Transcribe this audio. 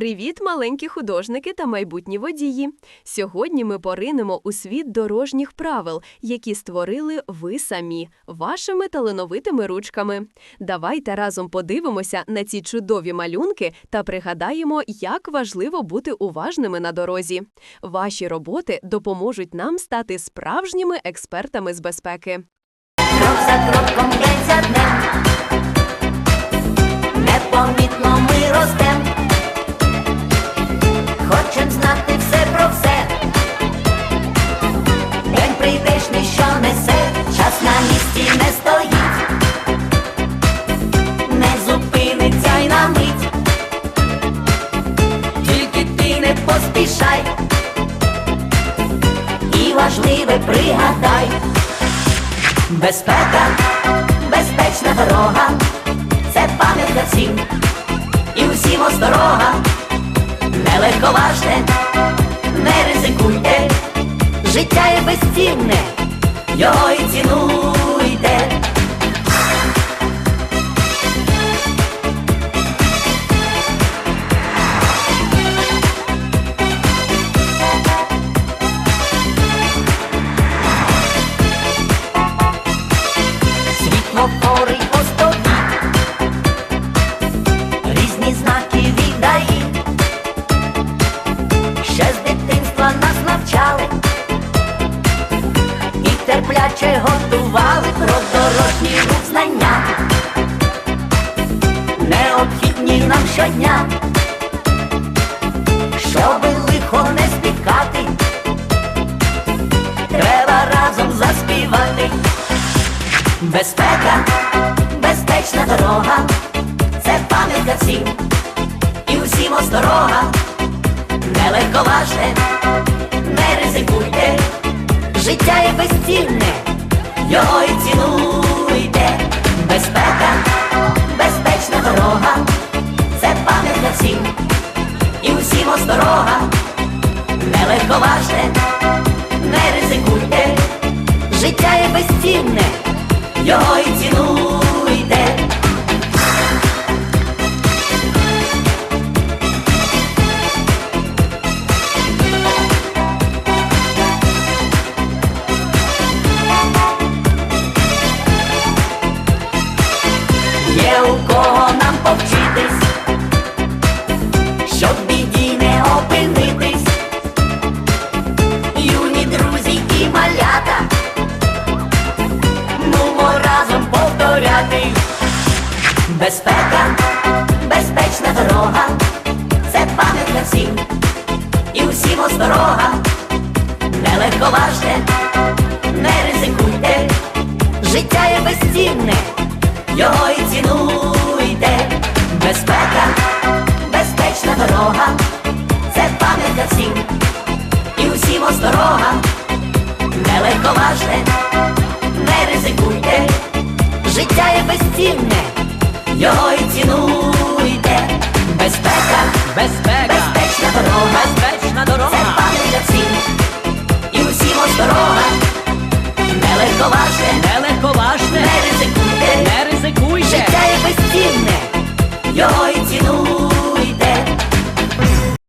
Привіт, маленькі художники та майбутні водії! Сьогодні ми поринемо у світ дорожніх правил, які створили ви самі вашими талановитими ручками. Давайте разом подивимося на ці чудові малюнки та пригадаємо, як важливо бути уважними на дорозі. Ваші роботи допоможуть нам стати справжніми експертами з безпеки. Крок за кроком, Безпека, безпечна дорога, це пам'ятка всім, і усім осторога, не легковажте, не ризикуйте, життя є безцінне, його і цінуйте. Терпляче готували про дорожній рух знання, необхідні нам щодня, щоби лихо не спіткати, треба разом заспівати. Безпека, безпечна дорога, це пам'ятка всім, і усім осторога, життя є безцінне, його і цінуйте. Безпека, безпечна дорога, кого нам повчитись, щоб біді не опинитись, юні друзі і малята. Нумо разом повторяти. Безпека, безпечна дорога, це пам'ятка всім, і усім осторога, не легковажте, не ризикуйте, життя є безцінне, всім, і усім осторога, не легковажте не ризикуйте, життя є безцінне, його і цінуйте. Безпека, Безпека, безпечна дорога, безпечна